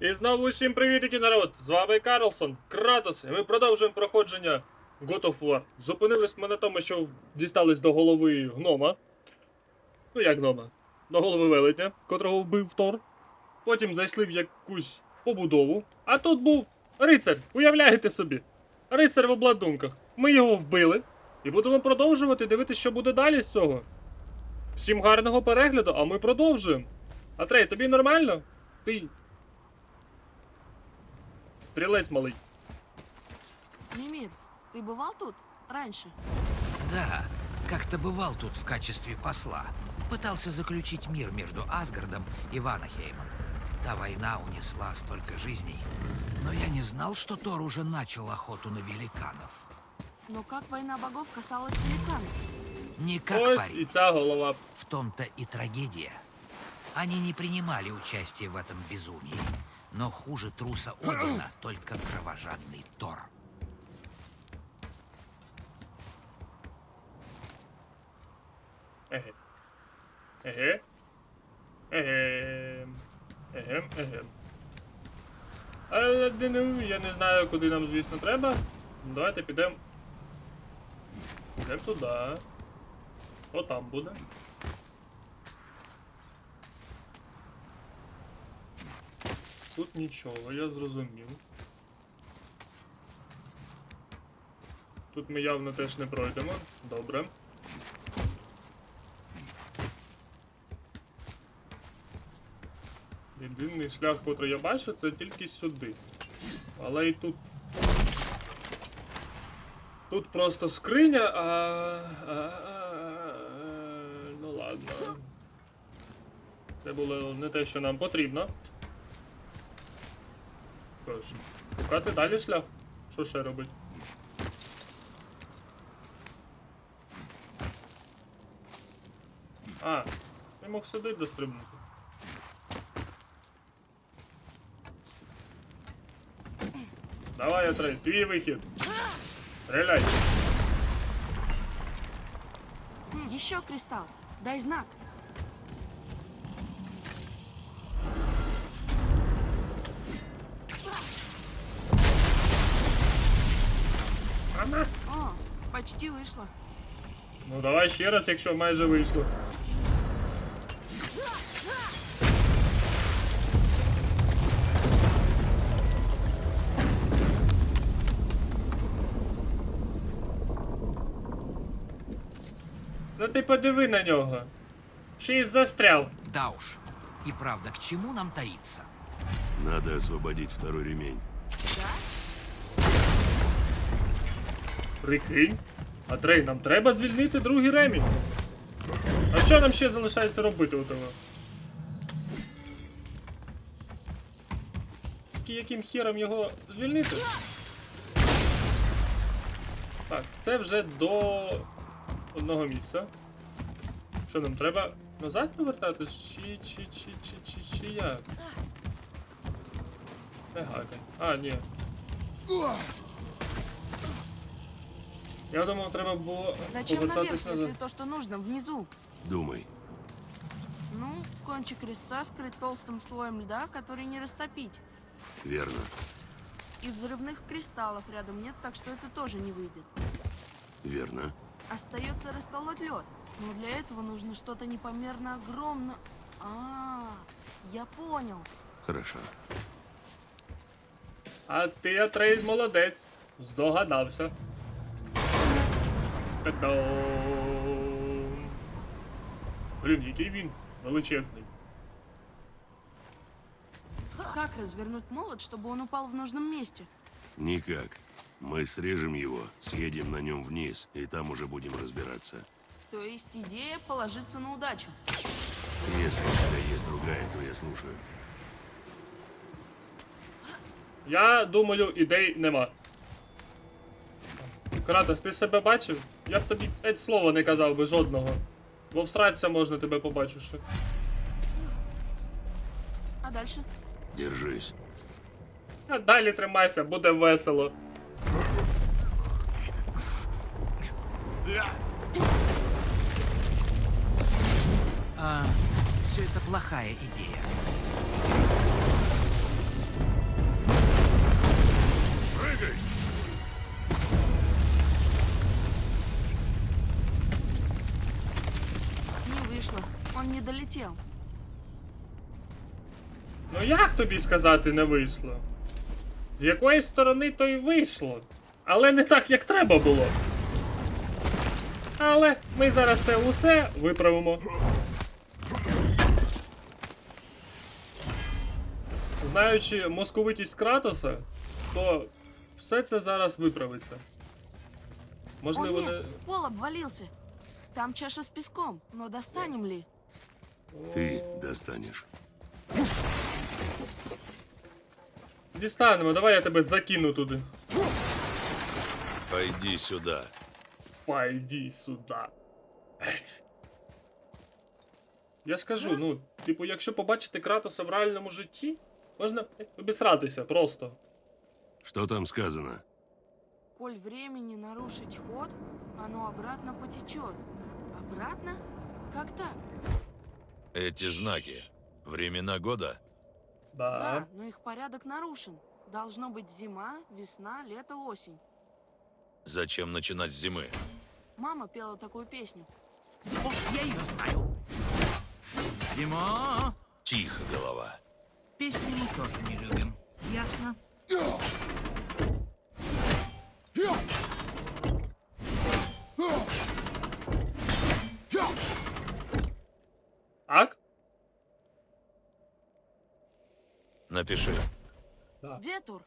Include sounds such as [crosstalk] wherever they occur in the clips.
І знову усім привітики, народ! З вами Карлсон, Кратос, і ми продовжуємо проходження God of War. Зупинились ми на тому, що дістались до голови гнома. Ну як гнома? До голови велетня, котрого вбив Тор. Потім зайшли в якусь побудову. А тут був рицар, уявляєте собі. Рицар в обладунках. Ми його вбили. І будемо продовжувати дивитися, що буде далі з цього. Всім гарного перегляду, а ми продовжуємо. Атрей, тобі нормально? Ти Стрілець малий. Мимир, ты бывал тут раньше? Да, как-то бывал тут в качестве посла. Пытался заключить мир между Асгардом и Ванахеймом. Та война унесла столько жизней. Но я не знал, что Тор уже начал охоту на великанов. Но как война богов касалась великанов? Не как Ось і парень. ця голова. В том-то и трагедия. Они не принимали участие в этом безумии. Но хуже труса Одина [clears throat] только кровожадный Тор. Еге. Еге. Еге. Еге. Еге. Але ну, я не знаю, куди нам, звісно, треба. Ну, Давайте підемо. Підемо туди. О, там буде. Тут нічого, я зрозумів. Тут ми явно теж не пройдемо. Добре. Єдиний шлях, котрий я бачу, це тільки сюди. Але і тут. Тут просто скриня, а, а ну ладно. Це було не те, що нам потрібно. Що ж, шукати далі шлях? Що ще робить? А, я мог сюди дострибнути. Давай, Атрей, твій вихід. Стріляй. Хм, еще кристалл. Дай знак. Почти вышло. Ну давай ще раз, якщо майже вийшло. Ну ти подиви на нього. Ще й застряв. Да уж. И правда, к чему нам таиться? Надо освободить второй ремень. Прикинь. Атрей, нам треба звільнити другий ремінь. А що нам ще залишається робити у? Тільки яким хером його звільнити? Так, це вже до одного місця. Що нам треба назад повертатись? Чи чи чи чи чи чи як? Не гакай. А, ні. Я думав, треба було Зачем наверх, повертатись назад. если то, что нужно, внизу? Думай. Ну, кончик резца скрыт толстым слоем льда, который не растопить. Верно. И взрывных кристаллов рядом нет, так что это тоже не выйдет. Верно. Остается расколоть лед. Но для этого нужно что-то непомерно огромно. А, я понял. Хорошо. А ти, Атрей, молодець. Здогадався. Та-дам. Блін, який він величезний. Как развернуть молот, чтобы он упал в нужном месте? Никак. Мы срежем его, съедем на нем вниз, и там уже будем разбираться. То есть идея положиться на удачу. Если у тебя есть другая, то я слушаю. Я думаю, ідей нема. Кратос, ти себе бачив? Я б тобі геть слова не казав би жодного. Бо всратися можна тебе побачивши. А дальше? Держись. А далі тримайся, буде весело. А, все это плохая идея. Долетел. Ну як тобі сказати не вийшло? З якої сторони то й вийшло. Але не так, як треба було. Але ми зараз це усе виправимо. Знаючи московитість Кратоса, то все це зараз виправиться. О Можливо, нет, не. пол обвалился. Там чаша с песком, но достанем ли? Ты достанешь. Дістанемо, давай я тебе закину туди. Пойди сюда. Пойди сюда. Еть. Я ж кажу, ну, типу, якщо побачити Кратоса в реальному житті, можна обісратися просто. Что там сказано? Коль времени нарушить ход, оно обратно потечет. Обратно? Как так? Эти знаки. Времена года? Да. Да, но их порядок нарушен. Должно быть зима, весна, лето, осень. Зачем начинать с зимы? Мама пела такую песню. О, я ее знаю. Зима. Тихо, голова. Песни мы тоже не любим. Ясно? Ак? Напиши. Ветур,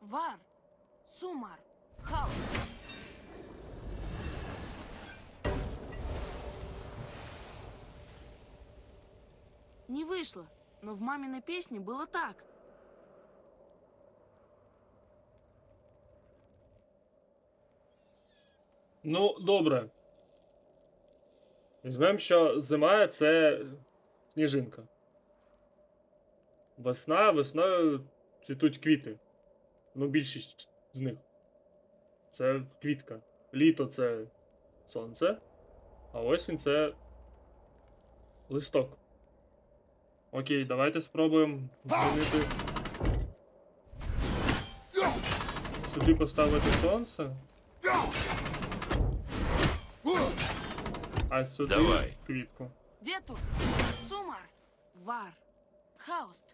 вар, сумар, хаос. Не вышло, но в маминой песне было так. Ну, добре. Візьмемо, що зима це сніжинка. Весна, весною цвітуть квіти. Ну, більшість з них. Це квітка. Літо це сонце, а осінь це листок. Окей, давайте спробуємо змінити. Сюди поставити сонце. А сюди Давай. квітку. Ветур, сумар, вар, хауст.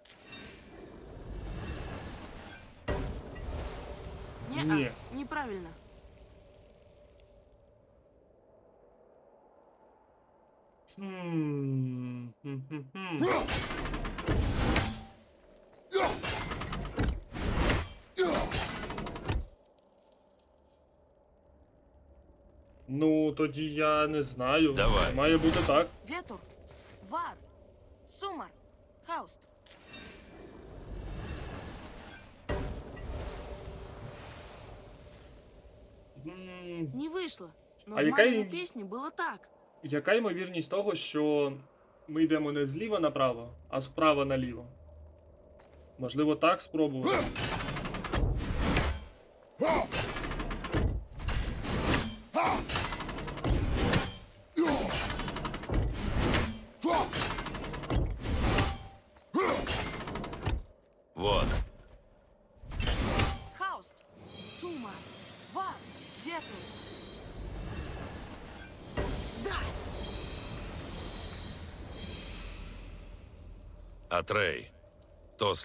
Не, Не. неправильно. Хм, Ну, тоді я не знаю. Давай. Має бути так. Ветур, вар, сумар, хауст. М, Не вышло, но А в яка маминой й- песне было так. Яка ймовірність того, що ми йдемо не зліва направо, а справа наліво? Можливо, так спробувати.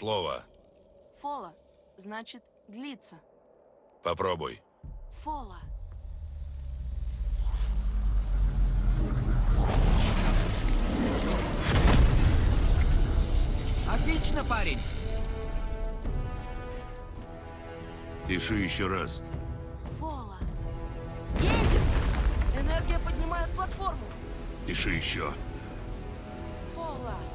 Слово. фола, значит длится. Попробуй. Фола. Отлично, парень. Пиши еще раз. Фола. Едем! Энергия поднимает платформу. Пиши еще. Фола. Фола.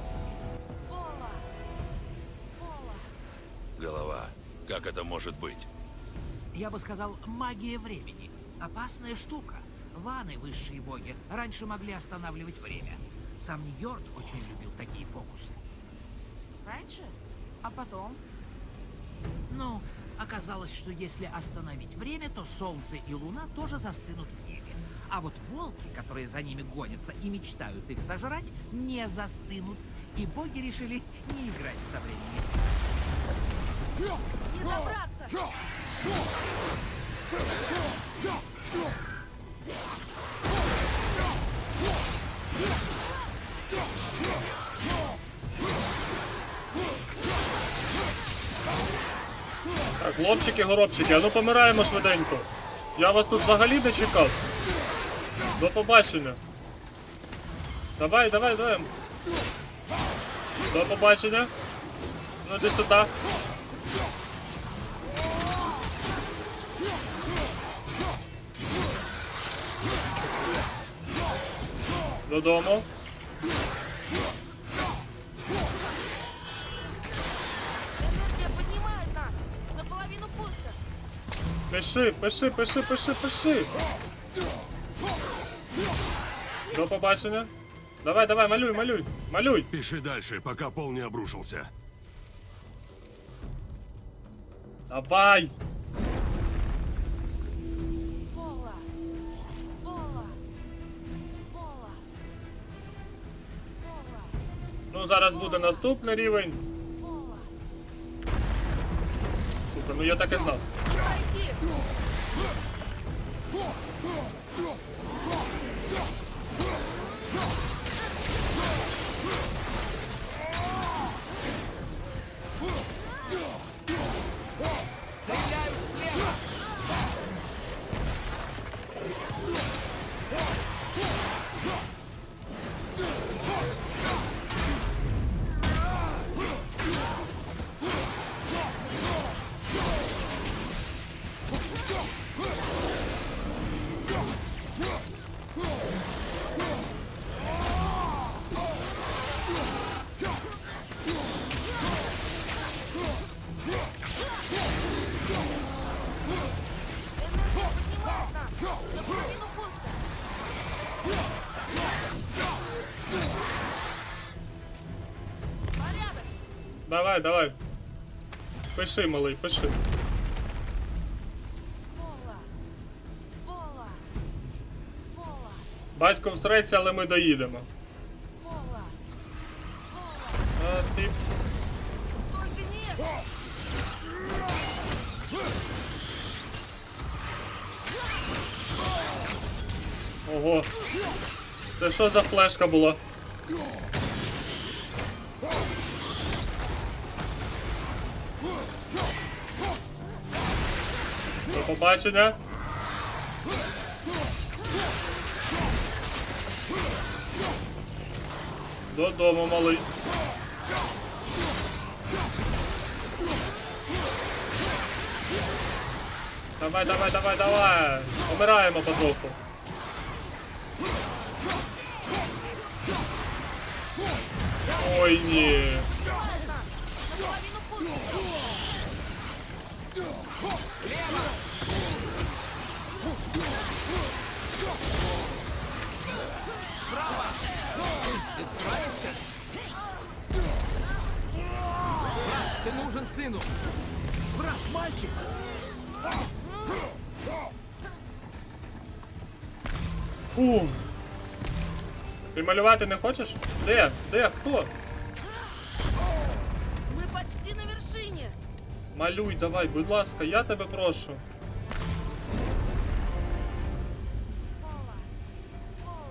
Как это может быть? Я бы сказал, магия времени. Опасная штука. Ваны, высшие боги, раньше могли останавливать время. Сам Ньорд очень любил такие фокусы. Раньше? А потом? Ну, оказалось, что если остановить время, то Солнце и Луна тоже застынут в небе. А вот волки, которые за ними гонятся и мечтают их сожрать, не застынут. И боги решили не играть со временем. Не добраться! Так, хлопчики, горобчики, а ну помираємо швиденько. Я вас тут взагалі дочекав. До побачення. Давай, давай, давай. До побачення. Ну, іди сюди. Додому. Энергия поднимает нас. Наполовину пусто. Пиши, пиши, пиши, пиши, пиши. До побачення. Давай, давай, малюй, малюй, малюй. Пиши дальше, пока пол не обрушился. Давай. Зараз буде наступний рівень. Супер, ну я так і знав. Давай, давай. Пиши, малий, пиши. Батько всреться, але ми доїдемо. А ти. Ого. Це що за флешка була? Побачення. Додому, малий. Давай, давай, давай, давай. Помираємо потроху. Ой, ні. Сыну! Брат, мальчик! Фу. Ти малювати не хочеш? Де? Де? Хто? Мы почти на вершине. Малюй, давай, будь ласка, я тебе прошу.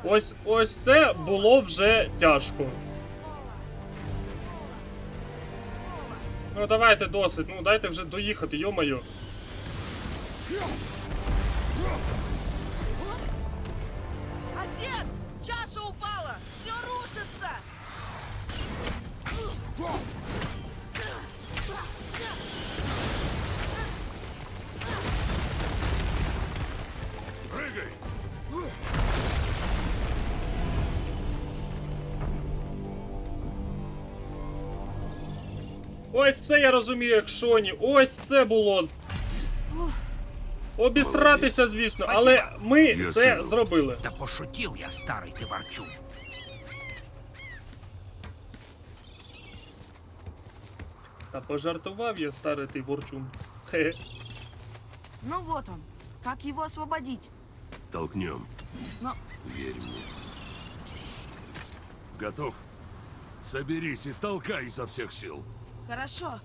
Ось ось це було вже тяжко. Ну давайте досить, ну дайте вже доїхати, йо-моє. Ось це я розумію, як Шоні. Ось це було. Обісратися, звісно, але ми це зробили. Да пошутил я, старый ты ворчун. Та пожартував я, старий ти ворчун. Ну вот он. Как его освободить? Толкнем. Но Верь мне. Готов? Соберись и толкай изо всех сил. Хорошо.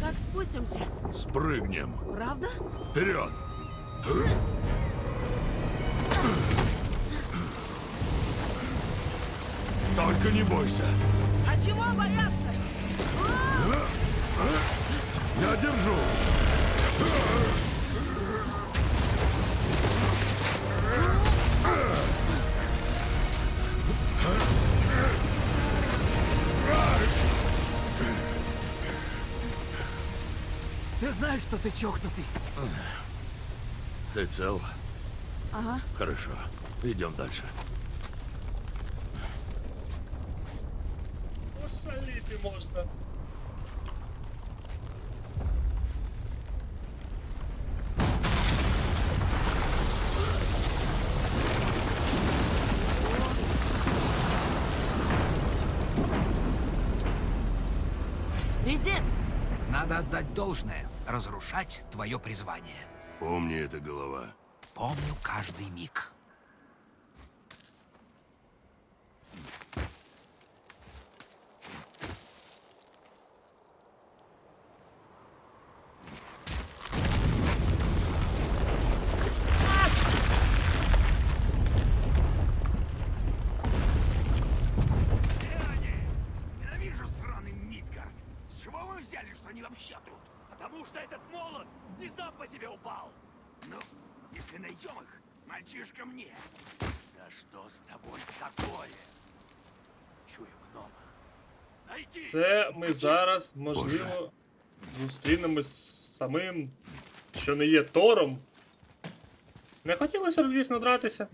Как спустимся? Спрыгнем. Правда? Вперед! Только не бойся. А чего бояться? Я держу. Знаешь, что ты чокнутый? Ты цел? Ага. Хорошо. Идем дальше. Пошаліти можна. Резец! Надо отдать должное. Разрушать твое призвание. Помни это, голова. Помню каждый миг. Ненавижу сраный Мидгард! С чего вы взяли, что они вообще? Потому что этот молот не сам по себе упал! Ну, если найдем их, мальчишка мне! Да что с тобой такое? Чую гнома. Найти! Це ми зараз, можливо, зустрінемось з самим, що не є Тором. Не хотілося б, звісно, дратися.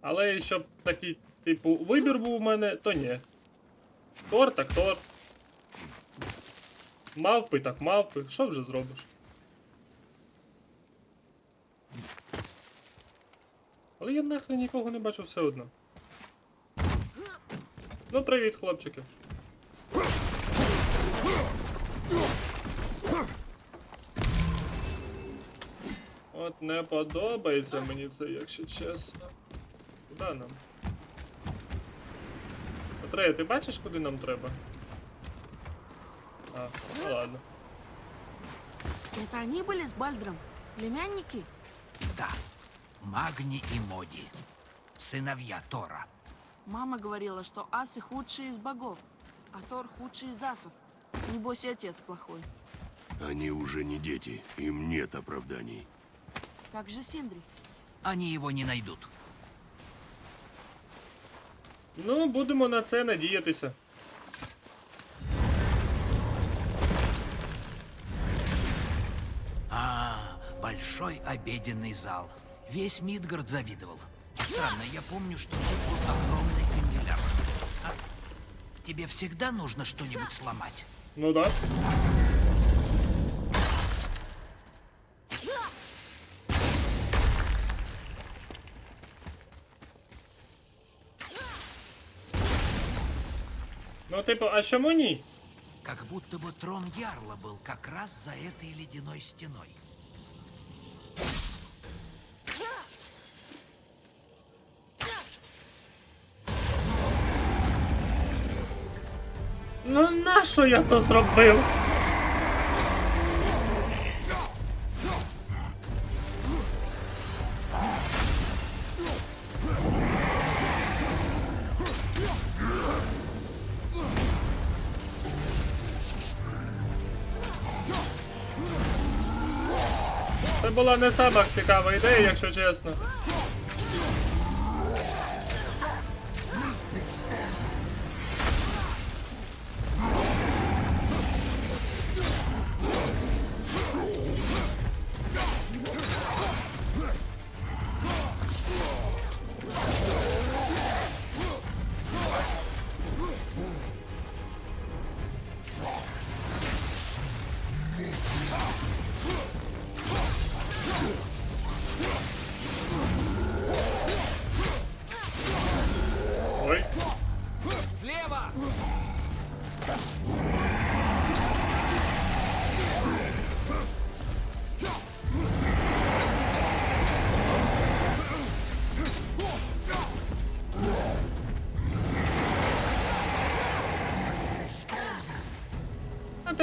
Але щоб такий, типу, вибір був у мене, то ні. Тор так Тор. Мавпи так мавпи. Що вже зробиш? Але я нахрен нікого не бачу все одно. Ну, привіт, хлопчики. От не подобається мені це, якщо чесно. Куди нам? Атрея, ти бачиш, куди нам треба? А, ну ладно. Это они были с Бальдром? Племянники? Да. Магни и Моди. Сыновья Тора. Мама говорила, что асы худшие из богов, а Тор худший из асов. Небось и отец плохой. Они уже не дети. Им нет оправданий. Как же Синдри? Они его не найдут. Ну, будемо на це надіятися. А, большой обеденный зал. Весь Мидгард завидовал. Странно, я помню, что тут был огромный канделябр. А тебе всегда нужно что-нибудь сломать? Ну да. Типу, а чому ні? Как будто бы трон Ярла был как раз за этой ледяной стеной. Ну нащо я то зробив? Була не сама цікава ідея, якщо чесно.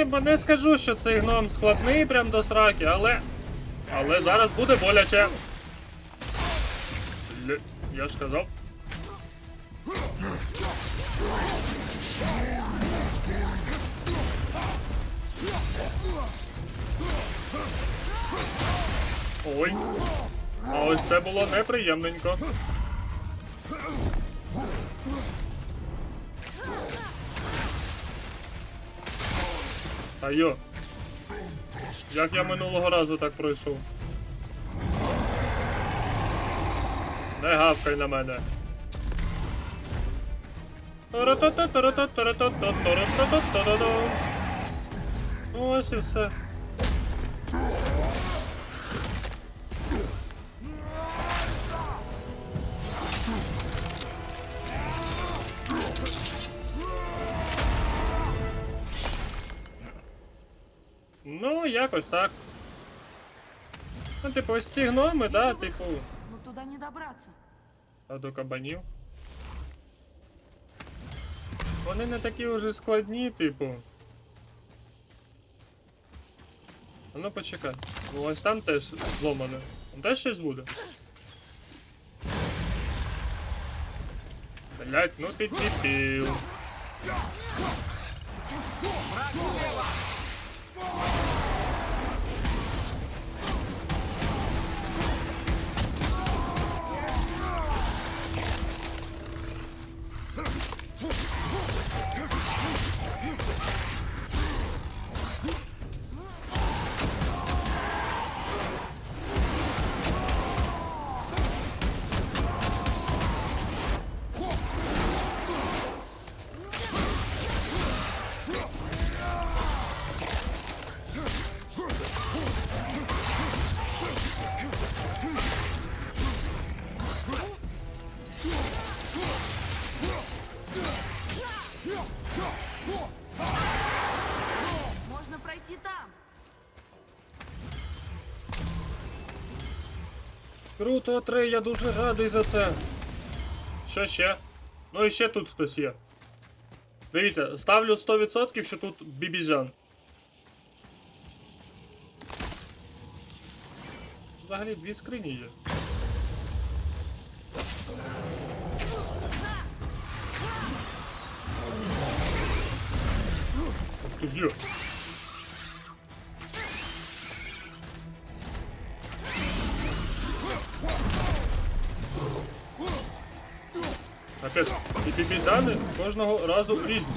Типу, не скажу, що цей гном складний прям до сраки, але. Але зараз буде боляче. Я ж казав. Ой. А ось це було неприємненько. А йо. Як я минулого разу так пройшов? Не гавкай на мене. Ось і все. Якось так. Ну, типу, ось ці гноми, да, типу. Но туда не добраться. А до кабанів. Вони не такі вже складні, типу. А ну почекай. Ну ось там теж зломане. Там теж щось буде. Блять, ну ти дебіл. Круто, Трей, я дуже радий за це. Що ще? Ну і ще тут хтось є. Дивіться, ставлю 100%, що тут бібізян. Взагалі дві скрині є. Ти ж і бібізяни кожного разу різні.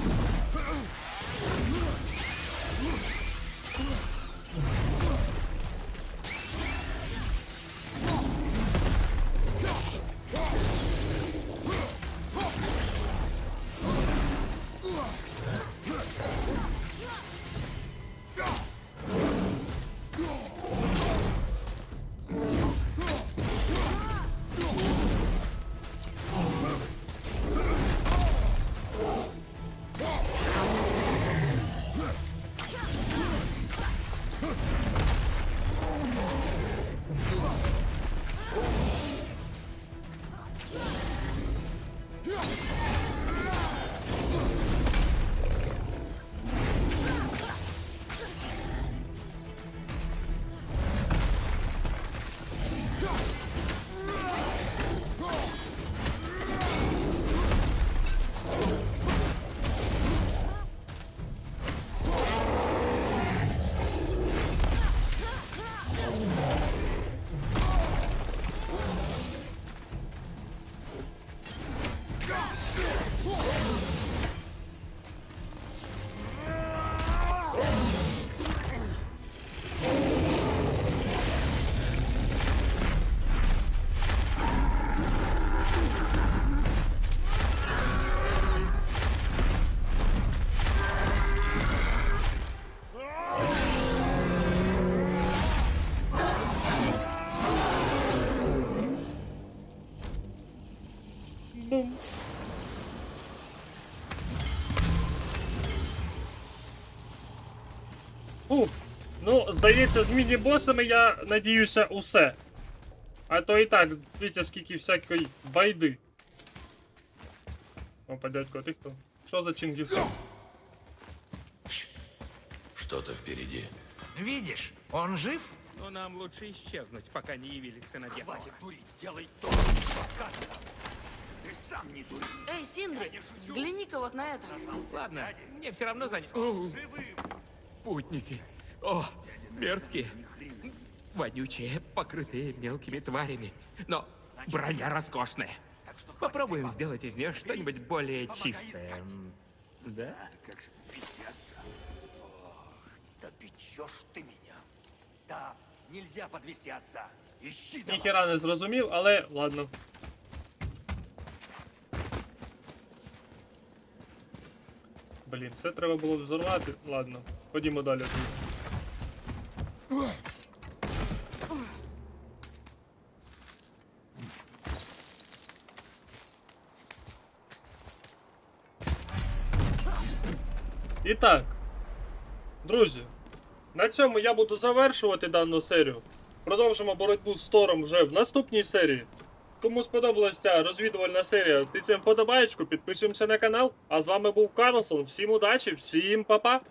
ну, здається, з міні-босами я надіюся усе. А то і так, дивіться, скільки всякої байди. Опа, дядько, а ти хто? Що за Чингісан? Что-то впереди. Видишь, он жив? Но нам лучше исчезнуть, пока не явились сыновья. Хватит дурить, делай то, что сказано. Ты сам не дури. Эй, Синдри, взгляни-ка вот на это. Ладно, мне все равно за... О, путники. О, мерзкие. Вонючие, покрытые мелкими тварями. Но броня роскошная. Попробуем сделать из нее что-нибудь более чистое. М, Да? Как же бесятся. Ох, да печешь ты меня. Да, нельзя подвести отца. Ищи давай. Ніхіра не зрозумів, але ладно. Блін, це треба було взорвати. Ладно, ходімо далі. І так, друзі, на цьому я буду завершувати дану серію. Продовжимо боротьбу з Тором вже в наступній серії. Кому сподобалася ця розвідувальна серія, тицяємо вподобаєчку, підписуємося на канал. А з вами був Карлсон. Всім удачі, всім па-па!